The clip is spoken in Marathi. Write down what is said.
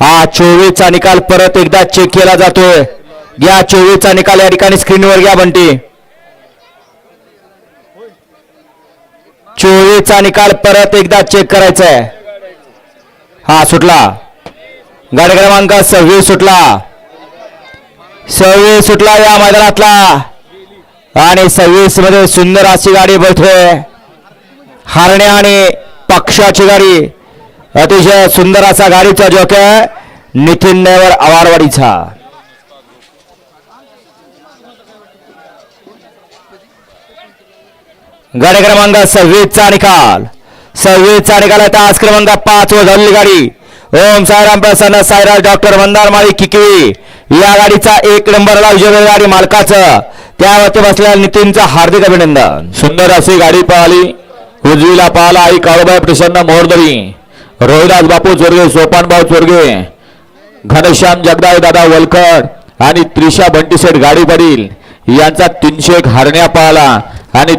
हा चोवीसचा निकाल परत एकदा चेक केला जातोय. घ्या चोवीसचा निकाल या ठिकाणी स्क्रीनवर घ्या बंटी. चोवीसचा निकाल परत एकदा चेक करायचा आहे हा सुटला. गाडी क्रमांक सव्वीस सुटला. सव्वीस सुटला या मैदानातला. आणि सव्वीसमध्ये सुंदर अशी गाडी बैठे. हारणे आणि पक्षाची गाडी. अतिशय सुंदर असा गाडीचा आहे. नितीन नेवर आवारवाडीचा. गाडी क्रमांक सव्वीसचा निकाल. सव्वीसचा निकाल आहे. तास क्रमांक पाच वर झालेली गाडी. ओम साईराम प्रसन्न साईराज डॉक्टर मंदार माळी किकवी. या गाडीचा एक नंबरला विजय गाडी मालकाचं. त्यावरती बसलेल्या नितीनचं हार्दिक अभिनंदन. सुंदर अशी गाडी पाहिली. उजवीला पाहिला. आई काळूबाई प्रसन्न मोरदरी रोहिदास बापू चोरगे सोपानभाऊ चोरगे घनश्याम जगदाळे दादा वलकर आणि त्रिशा बंटीसेठ गाडी पडील यांचा तीनशे एक हरण्या पळाला